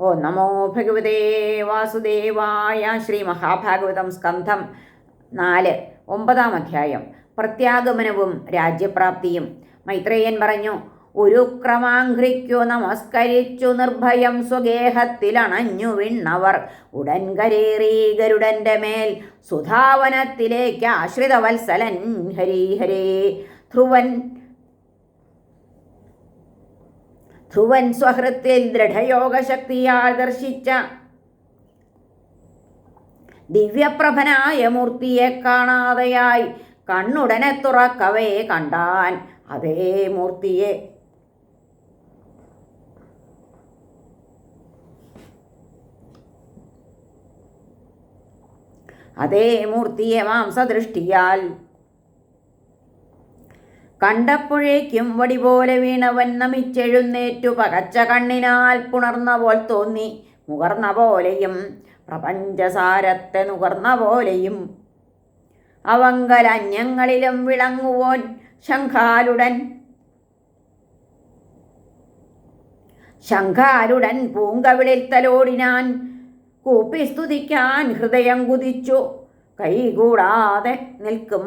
ഓ നമോ ഭഗവതേ വാസുദേവായ ശ്രീ മഹാഭാഗവതം സ്കന്ധം നാല് ഒമ്പതാം അധ്യായം. പ്രത്യാഗമനവും രാജ്യപ്രാപ്തിയും. മൈത്രേയൻ പറഞ്ഞു ഒരു ക്രമാഘ്രിക്കു നമസ്കരിച്ചു നിർഭയം സ്വഗേഹത്തിലണഞ്ഞു വിണ്ണവർ. ഉടൻ കരേറി ഗരുഡന്റെ മേൽ സുധാവനത്തിലേക്ക് ആശ്രിതവത്സലൻ ഹരി ഹരേ. ധ്രുവൻ ധ്രുവൻ സ്വഹൃത്തിൽ ദൃഢയോഗശക്തിയാൽ ദർശിച്ച ദിവ്യപ്രഭനായ മൂർത്തിയെ കാണാതെയായി കണ്ണുടനെ തുറക്കവേ കണ്ടാൻ അതേ മൂർത്തിയെ. അതേ മൂർത്തിയെ മാംസദൃഷ്ടിയാൽ കണ്ടപ്പോഴേക്കും വടി പോലെ വീണവൻ നമിച്ചെഴുന്നേറ്റു പകച്ച കണ്ണിനാൽ പുണർന്ന പോൽ തോന്നി മുകർന്ന പോലെയും പ്രപഞ്ചസാരത്തെ നുകർന്ന പോലെയും. അവങ്കലന്യങ്ങളിലും വിളങ്ങുവോൻ ശംഖാലുടൻ. ശംഖാലുടൻ പൂങ്കവിളിൽ തലോടിനാൻ കൂപ്പി സ്തുതിക്കാൻ ഹൃദയം കുതിച്ചു. കൈകൂടാതെ നിൽക്കും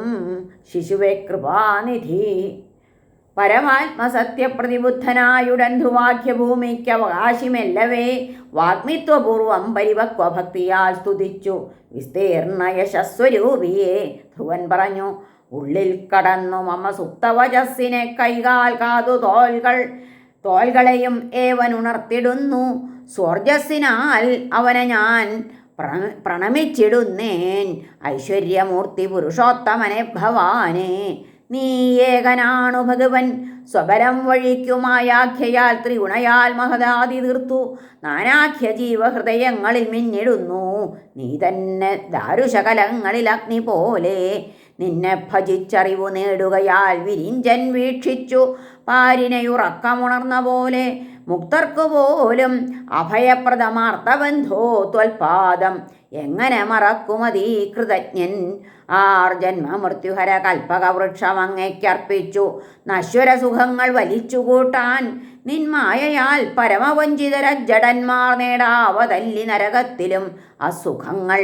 ശിശുവെ കൃപാനിധി. പരമാത്മസത്യപ്രതിബുദ്ധനായുടൻ ധ്രുവാഖ്യഭൂമിക്ക് അവകാശിമെല്ലവേ. വാഗ്മിത്വപൂർവം പരിപക്വഭക്തിയാൽ സ്തുതിച്ചു വിസ്തീർണ യശസ്വരൂപിയെ ധ്രുവൻ പറഞ്ഞു. ഉള്ളിൽ കടന്നു മമ സുപ്തവചസ്സിനെ കൈകാൽ കാതു തോൽകൾ. തോൽകളെയും ഏവൻ ഉണർത്തിടുന്നു. സ്വർജസ്സിനാൽ അവനെ ഞാൻ പ്രണമിച്ചിടുന്നേൻ ഐശ്വര്യമൂർത്തി പുരുഷോത്തമനെ ഭവാനെ നീ ഏകനാണു ഭഗവൻ. സ്വബലം വഴിക്കുമായാഖ്യയാൽ ത്രിഗുണയാൽ മഹദാതി തീർത്തു. നാനാഖ്യ ജീവഹൃദയങ്ങളിൽ മിന്നിടുന്നു. നീ തന്നെ ദാരുശകലങ്ങളിൽ അഗ്നി പോലെ നിന്നെ ഭജിച്ചറിവു നേടുകയാൽ വിരിഞ്ചൻ വീക്ഷിച്ചു. പാരിനെയുറക്കമുണർന്ന പോലെ മുക്തർക്കു പോലും അഭയപ്രദമാർത്തബന്ധോ ത്വൽപാദം. എങ്ങനെ മറക്കുമതീ കൃതജ്ഞൻ? ആർ ജന്മ മൃത്യുഹര കൽപ്പക വൃക്ഷം അങ്ങയ്ക്കർപ്പിച്ചു നശ്വര സുഖങ്ങൾ വലിച്ചുകൂട്ടാൻ നിന്മായയാൽ പരമവഞ്ചിതര ജഡന്മാർ നേടാവതല്ലി നരകത്തിലും അസുഖങ്ങൾ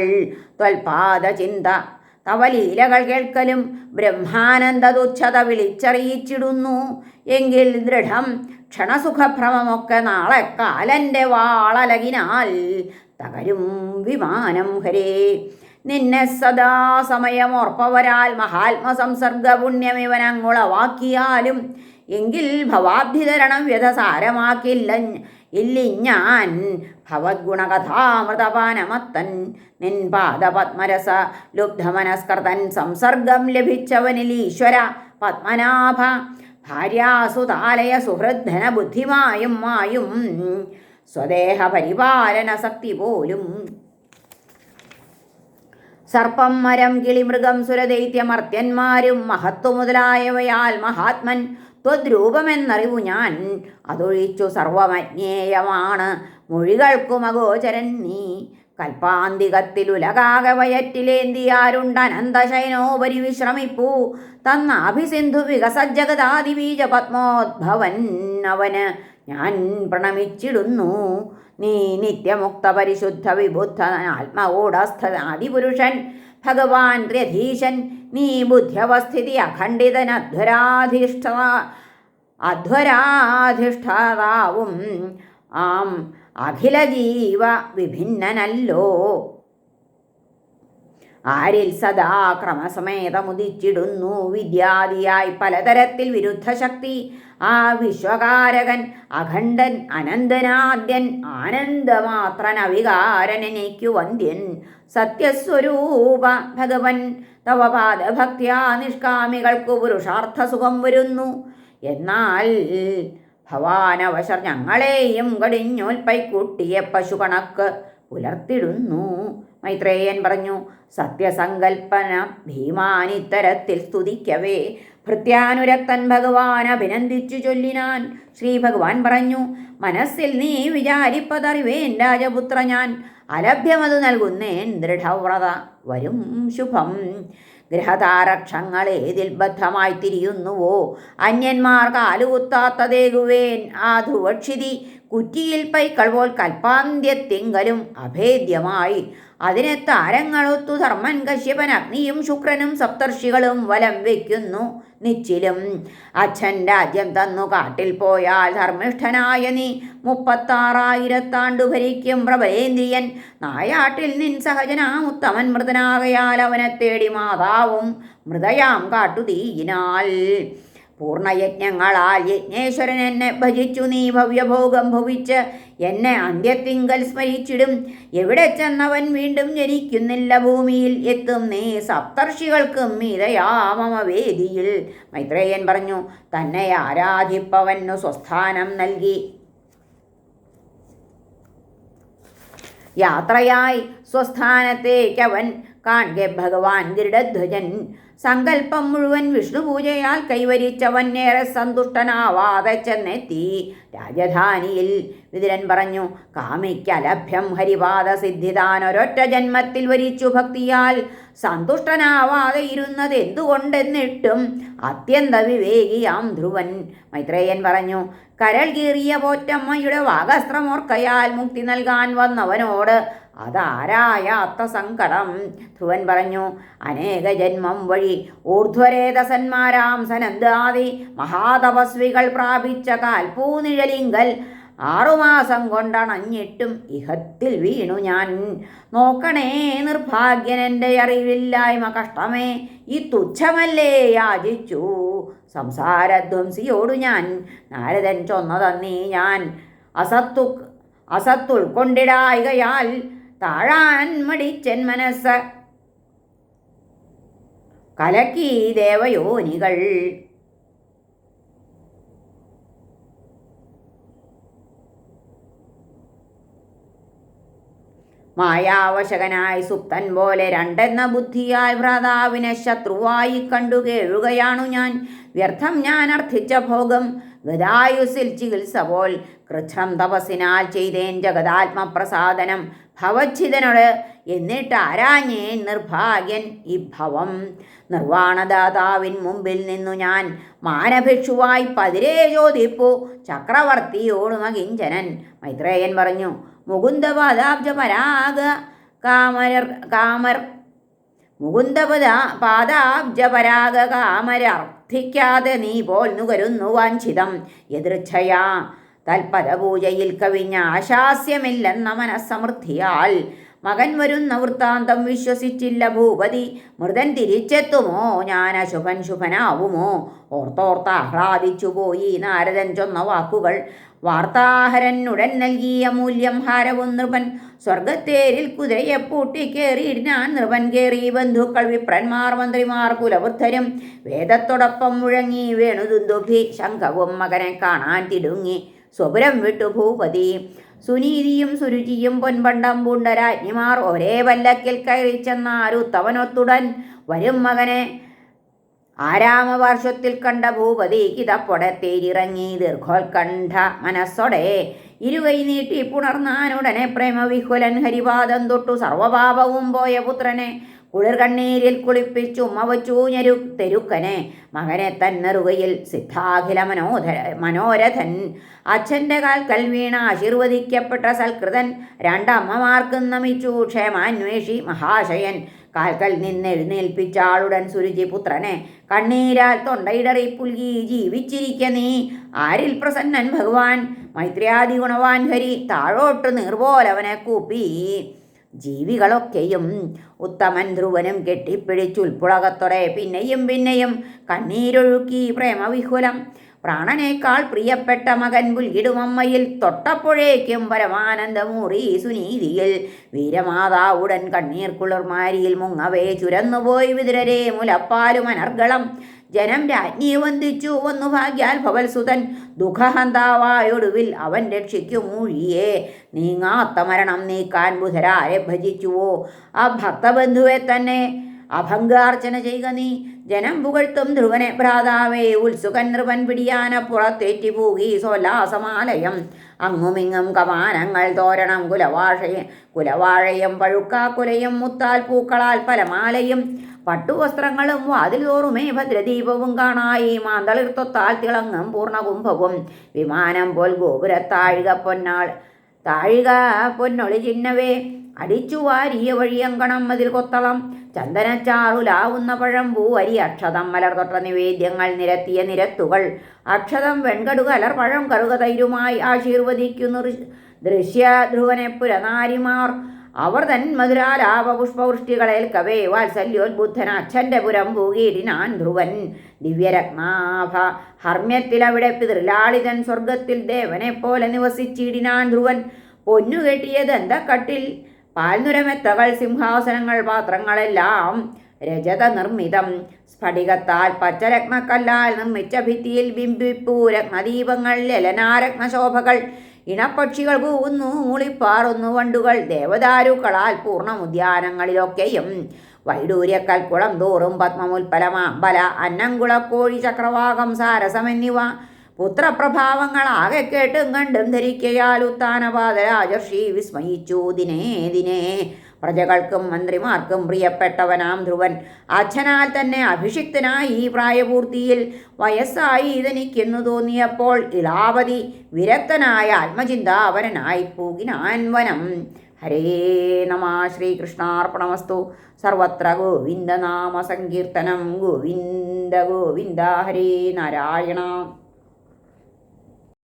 ത്വൽപാദ ചിന്ത തവലീലകൾ കേൾക്കലും ബ്രഹ്മാനന്ദ തുച്ഛത വിളിച്ചറിയിച്ചിടുന്നു. എങ്കിൽ ദൃഢം ക്ഷണസുഖഭ്രമമൊക്കെ നാളെ കാലന്റെ വാളലകിനാൽ തകരും വിമാനം ഹരേ. നിന്നെ സദാ സമയമോർപ്പവരാൽ മഹാത്മസംസർഗ പുണ്യമിവനങ്ങുളവാക്കിയാലും എങ്കിൽ ഭവാബ്ധിതരണം വ്യഥസാരമാക്കില്ല ഞാൻ ഭവദ്ഗുണകഥാമൃതപാനമത്തൻ നിൻ പാദപത്മരസ ലുബ്ധമനസ്കൃതൻ സംസർഗം ലഭിച്ചവനിൽ ഈശ്വര പത്മനാഭ. ഭാര്യാസുതാലയ സുഹൃദ്ധന ബുദ്ധിമായും മായും. സ്വദേഹ പരിപാലന ശക്തി പോലും. സർപ്പം മരം കിളിമൃഗം സുരദൈത്യമർത്യന്മാരും മഹത്വ മുതലായവയാൽ മഹാത്മൻ. ത്വദ്രൂപമെന്നറിവു ഞാൻ. അതൊഴിച്ചു സർവമജ്ഞേയമാണ്. മൊഴികൾക്കും അഗോചരൻ നീ. കൽപ്പാന്തികത്തിലുലകാക വിശ്രമിപ്പൂ. വിശ്രമിപ്പൂ തന്നാഭിസിന്ധു വികസജ്ജഗതാദിബീജ പത്മോദ്ഭവൻ അവന് ഞാൻ പ്രണമിച്ചിടുന്നു. നീ നിത്യമുക്ത പരിശുദ്ധ വിബുദ്ധ ആത്മകൂടസ്ഥ ആദിപുരുഷൻ ഭഗവാൻ ത്ര്യധീശൻ നീ ബുദ്ധ്യവസ്ഥിതി അഖണ്ഡിതൻ അധ്വരാധിഷ്ഠ അധ്വരാധിഷ്ഠാതാവും ആം അഖില ജീവ വിഭിന്നനല്ലോ ആരിൽ സദാ ക്രമസമേതമുദിച്ചിടുന്നു വിദ്യാദിയായി പലതരത്തിൽ വിരുദ്ധ ശക്തി ആ വിശ്വകാരകൻ അഖണ്ഡൻ അനന്തനാദ്യൻ ആനന്ദമാത്രൻ അവികാരൻ എനിക്കു വന്ദ്യൻ. സത്യസ്വരൂപ ഭഗവൻ തവ പാദഭക്തിയാ നിഷ്കാമികൾക്കു പുരുഷാർത്ഥ സുഖം വരുന്നു. എന്നാൽ ഭവാനവശർ ഞങ്ങളെയും കടിഞ്ഞോൽപ്പൈക്കൂട്ടിയ പശു കണക്ക് പുലർത്തിടുന്നു. മൈത്രേയൻ പറഞ്ഞു സത്യസങ്കൽപ്പന ഭീമാനിത്തരത്തിൽ സ്തുതിക്കവേ. ഭൃത്യാനുരക്തൻ ഭഗവാൻ അഭിനന്ദിച്ചു ചൊല്ലിനാൻ. ശ്രീ ഭഗവാൻ പറഞ്ഞു മനസ്സിൽ നീ വിചാരിപ്പതറിവേൻ രാജപുത്ര ഞാൻ. അലഭ്യമത് നൽകുന്നേൻ ദൃഢവ്രത. വരും ശുഭം. ഗ്രഹതാരക്ഷങ്ങൾ ഏതിൽ ബദ്ധമായി തിരിയുന്നുവോ? അന്യന്മാർ കാലുകുത്താത്തതേകുവേൻ. ആ ധ്രുവക്ഷിതി കുറ്റിയിൽ പൈക്കൾ പോൽ കൽപ്പാന്ത്യത്തിങ്കലും അഭേദ്യമായി. അതിനെ താരങ്ങളൊത്തു ധർമ്മൻ കശ്യപൻ അഗ്നിയും ശുക്രനും സപ്തർഷികളും വലം വയ്ക്കുന്നു നിച്ചിലും. അച്ഛൻ രാജ്യം തന്നു കാട്ടിൽ പോയാൽ ധർമ്മിഷ്ഠനായ നീ മുപ്പത്താറായിരത്താണ്ടു ഭരിക്കും പ്രബലേന്ദ്രിയൻ. നായാട്ടിൽ നിൻ സഹജനാമുത്തമൻ മൃതനാകയാൽ അവനെ തേടി മാതാവും മൃതയാം കാട്ടുതീയിനാൽ. പൂർണയജ്ഞങ്ങളാൽ യജ്ഞേശ്വരൻ എന്നെ ഭജിച്ചു. നീ ഭവ്യഭോഗം ഭവിച്ച് എന്നെ അന്ത്യത്തിങ്കൽ സ്മരിച്ചിടും. എവിടെ ചെന്നവൻ വീണ്ടും ജനിക്കുന്നില്ല. ഭൂമിയിൽ എത്തും നീ സപ്തർഷികൾക്കും മീതയാമമ വേദിയിൽ മൈത്രേയൻ പറഞ്ഞു തന്നെ ആരാധിപ്പവനു സ്വസ്ഥാനം നൽകി. യാത്രയായി സ്വസ്ഥാനത്തേക്കവൻ കാൺകെ ഭഗവാൻ ഗരുഡധ്വജൻ സങ്കല്പം മുഴുവൻ വിഷ്ണുപൂജയാൽ കൈവരിച്ചവൻ ഏറെ സന്തുഷ്ടനാവാതെ ചെന്നെത്തി. രാജധാനിയിൽ വിതുരൻ പറഞ്ഞു കാമിക്കലഭ്യം ഹരിപാദ സിദ്ധിതാൻ ഒരൊറ്റ ജന്മത്തിൽ വരിച്ചു ഭക്തിയാൽ സന്തുഷ്ടനാവാതെ ഇരുന്നത് എന്തുകൊണ്ടെന്നിട്ടും അത്യന്ത വിവേകിയാം ധ്രുവൻ. മൈത്രേയൻ പറഞ്ഞു കരൾ കീറിയ പോറ്റമ്മയുടെ വാഗസ്ത്രമോർക്കയാൽ മുക്തി നൽകാൻ വന്നവനോട് അതാരായാത്ത സങ്കടം ധ്രുവൻ പറഞ്ഞു അനേക ജന്മം വഴി ഊർധ്വരേതസന്മാരാം സനന്ദാദി മഹാതപസ്വികൾ പ്രാപിച്ച കാൽപൂനിഴലിങ്കൽ ആറുമാസം കൊണ്ടണഞ്ഞിട്ടും ഇഹത്തിൽ വീണു ഞാൻ. നോക്കണേ നിർഭാഗ്യനെന്റെ അറിവില്ലായ്മ കഷ്ടമേ ഈ തുച്ഛമല്ലേ യാചിച്ചു. സംസാരധ്വംസിയോടു ഞാൻ നാരദൻ ചൊന്നതന്നീ ഞാൻ. അസത്തു അസത്തുൾക്കൊണ്ടിടായികയാൽ താഴാൻ മടിച്ചൻ മനസ്സ്. കലക്കി ദേവയോനികൾ. മായാവശകനായി സുപ്തൻ പോലെ രണ്ടെന്ന ബുദ്ധിയായി ഭ്രാതാവിനെ ശത്രുവായി കണ്ടു കേഴുകയാണു ഞാൻ. വ്യർത്ഥം ഞാൻ അർത്ഥിച്ച ഭോഗം. ഗതായുസിൽ ചികിത്സ പോൽ കൃച്ഛ്രം തപസ്സിനാൽ ചെയ്തേൻ ജഗതാത്മപ്രസാദനം ഭവച്ഛിതനോട്. എന്നിട്ട് ആരാഞ്ഞേൻ നിർഭാഗ്യൻ ഈ ഭവം നിർവാണദാതാവിൻ മുമ്പിൽ നിന്നു ഞാൻ മാനഭിക്ഷുവായി പതിരേ ചോദിപ്പു. ചക്രവർത്തിയോട് മകിഞ്ചനൻ മൈത്രേയൻ പറഞ്ഞു മുകുന്ദപാദാബ്ജ പരാഗ കാമരർ കാമർ മുകുന്ദപദ പാദാബ്ജ പരാഗ കാമരർത്ഥിക്കാതെ നീ പോൽ നുകരുന്നു വാഞ്ചിതം. എതിർച്ഛയാ. തൽപദപൂജയിൽ കവിഞ്ഞ ആശാസ്യമില്ലെന്ന മനസ്സമൃദ്ധിയാൽ മകൻ വരുന്ന വൃത്താന്തം വിശ്വസിച്ചില്ല ഭൂപതി. മൃതൻ തിരിച്ചെത്തുമോ? ഞാൻ അശുഭൻ ശുഭനാവുമോ? ഓർത്തോർത്ത് ആഹ്ലാദിച്ചു പോയി നാരദൻ ചൊന്ന വാക്കുകൾ. വാർത്താഹരൻ ഉടൻ നൽകിയ മൂല്യം ഹാരവും നൃപൻ. സ്വർഗത്തേരിൽ കുതിരയെ ഞാൻ നൃപൻ കേറി ബന്ധുക്കൾ വിപ്രന്മാർ മന്ത്രിമാർ കുലവൃദ്ധരും വേദത്തോടൊപ്പം മുഴങ്ങി വേണുദുന്ദുഭി ശംഖവും മകനെ കാണാൻ തിടുങ്ങി. സ്വപുരം വിട്ടു ഭൂപതി. സുനീതിയും സുരുചിയും പൊൻപണ്ടം പൂണ്ട രാജ്ഞിമാർ ഒരേ വല്ലക്കിൽ കയറി ചെന്നാരുത്തവനൊത്തുടൻ വരും മകനെ. ആരാമവർഷത്തിൽ കണ്ട ഭൂപതി കിതപ്പൊടത്തേരിറങ്ങി ദീർഘോത്കണ്ഠ മനസ്സോടെ ഇരുകൈ നീട്ടി പുണർന്നാനുടനെ പ്രേമവിഹുലൻ ഹരിപാദം തൊട്ടു സർവപാപവും പോയ പുത്രനെ. കുളിർകണ്ണീരിൽ കുളിപ്പിച്ചു ഉമ്മവച്ചു ഞരു തെരുക്കനെ. മകനെ തന്നെറുകയിൽ സിദ്ധാഖില മനോധര മനോരഥൻ. അച്ഛന്റെ കാൽക്കൽ വീണ ആശീർവദിക്കപ്പെട്ട സൽകൃതൻ രണ്ടമ്മമാർക്കും നമിച്ചു. ക്ഷേമാന്വേഷി മഹാശയൻ. കാൽക്കൽ നിന്നെഴുന്നേൽപ്പിച്ചാളുടൻ സുരുചി പുത്രനെ കണ്ണീരാൽ തൊണ്ടയിടറി പുൽകി ജീവിച്ചിരിക്ക നീ. ആരിൽ പ്രസന്നൻ ഭഗവാൻ? മൈത്രിയാദി ഗുണവാൻ ഹരി താഴോട്ട് നീർപോലവനെ കൂപ്പി. ജീവികളൊക്കെയും ഉത്തമൻ ധ്രുവനും കെട്ടിപ്പിടിച്ചുൽപ്പുളകത്തോടെ പിന്നെയും പിന്നെയും കണ്ണീരൊഴുക്കി പ്രേമവിഹുലം പ്രാണനേക്കാൾ പ്രിയപ്പെട്ട മകൻ പുൽകിടുമമ്മയിൽ തൊട്ടപ്പോഴേക്കും പരമാനന്ദമൂറി സുനീതിയിൽ വീരമാതാവുടൻ കണ്ണീർ കുളിർമാരിയിൽ മുങ്ങവേ ചുരന്നുപോയി വിതുരരെ മുലപ്പാലും അനർഗളം. ജനം രാജ്ഞിയെ വന്ദിച്ചു. വന്നു ഭാഗ്യാൽ ഭവൽസുതൻ. ദുഃഖഹന്താവായൊടുവിൽ അവൻ രക്ഷിക്കും മൂഴിയെ. നീങ്ങാത്ത മരണം നീക്കാൻ ബുധരാരെ ഭജിച്ചുവോ. ആ ഭക്തബന്ധുവെ തന്നെ അഭംഗാർച്ചന ചെയ്യുക നീ. ജനം പുകഴ്ത്തും ധ്രുവനെ ഭ്രാതാവേ ഉത്സുകൻ നൃപൻ പിടിയാന പുറത്തേറ്റി പൂകി സോല്ലാസമാലയം. അങ്ങുമിങ്ങും കമാനങ്ങൾ തോരണം കുലവാഴയും കുലവാഴയും പഴുക്കാക്കുലയും മുത്താൽ പൂക്കളാൽ പലമാലയും. പട്ടുവസ്ത്രങ്ങളും വാതിൽ തോറുമേ ഭദ്രദീപവും കാണായി. മാന്തളിർത്തൊത്താൽ തിളങ്ങും പൂർണകുംഭവും. വിമാനം പോൽ ഗോപുരത്താഴിക പൊന്നാൾ താഴിക പൊന്നൊളി ചിന്നവേ അടിച്ചു വാരിയ വഴിയങ്കണം അതിൽ കൊത്തളം. ചന്ദനച്ചാറുലാവുന്ന പഴമ്പൂ അരി അക്ഷതം മലർതൊട്ട നിവേദ്യങ്ങൾ നിരത്തിയ നിരത്തുകൾ. അക്ഷതം വെൺകടുക അലർ പഴം കറുക തൈരുമായി ആശീർവദിക്കുന്നു ദൃശ്യ ധ്രുവനെ പുരനാരിമാർ അവർ തൻ മധുരാലാപ പുഷ്പവൃഷ്ടികളേൽക്കവേ വാത്സല്യോദ്ബുദ്ധൻ അച്ഛന്റെ പുരം ഭൂകീരിനാൻ ധ്രുവൻ. ദിവ്യരത്നാഭ ഹർമ്മ്യത്തിലവിടെ പിതൃലാളിതൻ സ്വർഗത്തിൽ ദേവനെ പോലെ നിവസിച്ചിടിനാൻ ധ്രുവൻ. പൊന്നു കെട്ടിയത് എന്താ കട്ടിൽ പാൽനുരമെത്തകൾ സിംഹാസനങ്ങൾ പാത്രങ്ങളെല്ലാം രജത നിർമ്മിതം സ്ഫടികത്താൽ പച്ചരത്നക്കല്ലാൽ നിർമ്മിച്ച ഭിത്തിയിൽ ബിംബിപ്പൂ രത്നദീപങ്ങൾ ലലനാരത്നശോഭകൾ ഇണപ്പക്ഷികൾ കൂവുന്നു മൂളിപ്പാറുന്നു വണ്ടുകൾ. ദേവദാരുക്കളാൽ പൂർണ ഉദ്യാനങ്ങളിലൊക്കെയും വൈഡൂര്യക്കൽക്കുളം തോറും പത്മമുൽപ്പലമാമ്പല അന്നംകുളക്കോഴി ചക്രവാകം സാരസം എന്നിവ പുത്രപ്രഭാവങ്ങളാകെ കേട്ടും കണ്ടും ധരിക്കയാൽ ഉത്താനപാതരാജർഷി വിസ്മയിച്ചു. ദിനേ ദിനേ പ്രജകൾക്കും മന്ത്രിമാർക്കും പ്രിയപ്പെട്ടവനാം ധ്രുവൻ. അച്ഛനാൽ തന്നെ അഭിഷിക്തനായി ഈ പ്രായപൂർത്തിയിൽ വയസ്സായി ഇതെനിക്കെന്നു തോന്നിയപ്പോൾ ഇളാവതി വിരക്തനായ ആത്മചിന്താവരനായി പൂകിനാൻ വനം. ഹരേ നമ ശ്രീകൃഷ്ണാർപ്പണമസ്തു. സർവത്ര ഗോവിന്ദനാമ സങ്കീർത്തനം. ഗോവിന്ദ ഗോവിന്ദ ഹരേ നാരായണ.